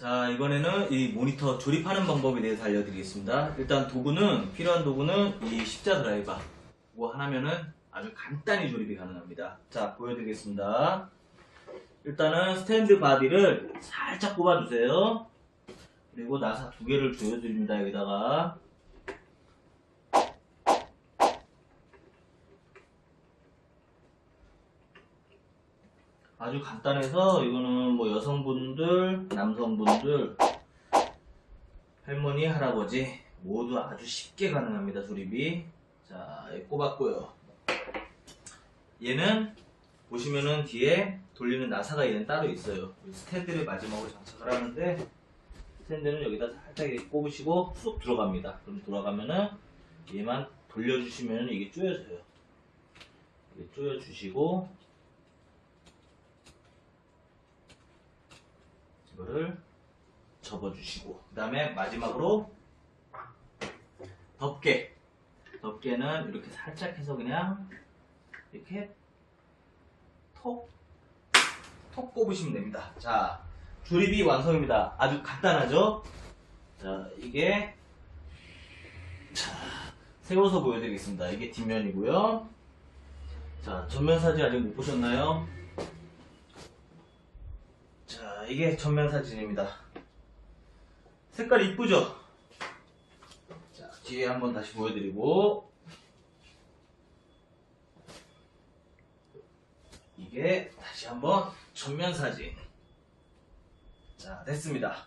자, 이번에는 이 모니터 조립하는 방법에 대해서 알려드리겠습니다. 일단 도구는, 필요한 도구는 이 십자 드라이버. 이거 하나면은 아주 간단히 조립이 가능합니다. 자, 보여드리겠습니다. 일단은 스탠드 바디를 살짝 꼽아주세요. 그리고 나사 두 개를 조여드립니다, 여기다가. 아주 간단해서 이거는 뭐 여성분들, 남성분들, 할머니, 할아버지 모두 아주 쉽게 가능합니다 조립이. 자, 예, 꼽았고요. 얘는 보시면은 뒤에 돌리는 나사가 얘는 따로 있어요. 이 스탠드를 마지막으로 장착을 하는데 스탠드는 여기다 살짝 꼽으시고 쑥 들어갑니다. 그럼 돌아가면은 얘만 돌려주시면 이게 조여져요. 이게 조여주시고 이거를 접어주시고 그 다음에 마지막으로 덮개 덮개는 이렇게 살짝 해서 그냥 이렇게 톡, 톡 꼽으시면 됩니다. 자, 조립이 완성입니다. 아주 간단하죠? 자, 이게, 자, 세워서 보여드리겠습니다. 이게 뒷면이고요. 자, 전면 사진 아직 못 보셨나요? 자, 이게 전면 사진입니다. 색깔 이쁘죠? 자, 뒤에 한번 다시 보여드리고, 이게 다시 한번 전면 사진. 자, 됐습니다.